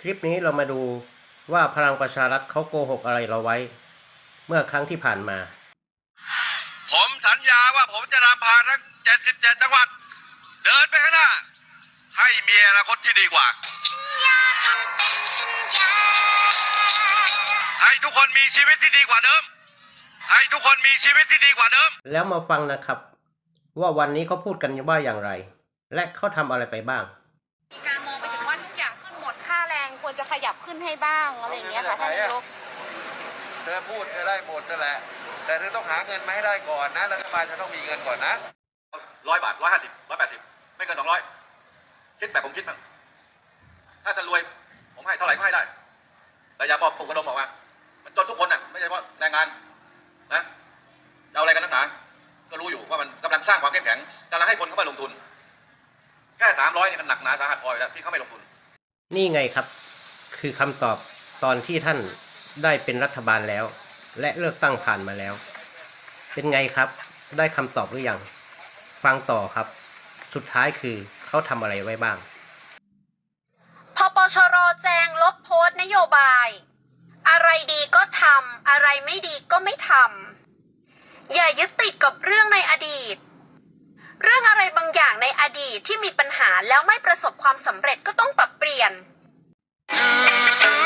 คลิปนี้เรามาดูว่าพลังประชารัฐเขาโกหกอะไรเราไว้ เมื่อครั้งที่ผ่านมา ผมสัญญาว่าผมจะนำพาทั้ง 77 จังหวัด เดินไปข้างหน้า ให้มีอนาคตที่ดีกว่า ให้ทุกคนมีชีวิตที่ดีกว่าเดิม ให้ทุกคนมีชีวิตที่ดีกว่าเดิม แล้วมาฟังนะครับ ว่าวันนี้เขาพูดกันว่าอย่างไร และเขาทำอะไรไปบ้าง จะขยับขึ้นให้บ้างอะไรอย่างเงี้ยค่ะท่านนายกเธอพูดก็ได้หมดนั่นแหละ แต่เธอต้องหาเงินมาให้ได้ก่อนนะรัฐบาลจะต้องมีเงินก่อนนะร้อยบาทร้อยห้าสิบร้อยแปดสิบไม่เกินสองร้อยคิดแบบผมคิดบ้างถ้าจะรวยผมให้เท่าไหร่ก็ให้ได้ แต่อย่าบอกปลุกกระดมออกมามันจนทุกคนน่ะไม่ใช่เพราะแรงงานนะจะเอาอะไรกันนักหนาก็รู้อยู่ว่ามันกำลังสร้างความเข้มแข็งกำลังให้คนเข้ามาลงทุน แค่สามร้อยเนี่ยมันหนักหนาสาหัสพออยู่แล้วที่เขาไม่ลงทุน นี่ไงครับ คือคำตอบตอนที่ท่านได้เป็นรัฐบาลแล้ว และเลือกตั้งผ่านมาแล้ว เป็นไงครับ ได้คำตอบหรือยัง ฟังต่อครับ สุดท้ายคือเขาทำอะไรไว้บ้างพปชรแจงลบโพสต์นโยบาย อะไรดีก็ทำอะไรไม่ดีก็ไม่ทำอย่ายึดติดกับเรื่องในอดีต เรื่องอะไรบางอย่างในอดีตที่มีปัญหาแล้วไม่ประสบความสำเร็จก็ต้องปรับเปลี่ยน Thank you.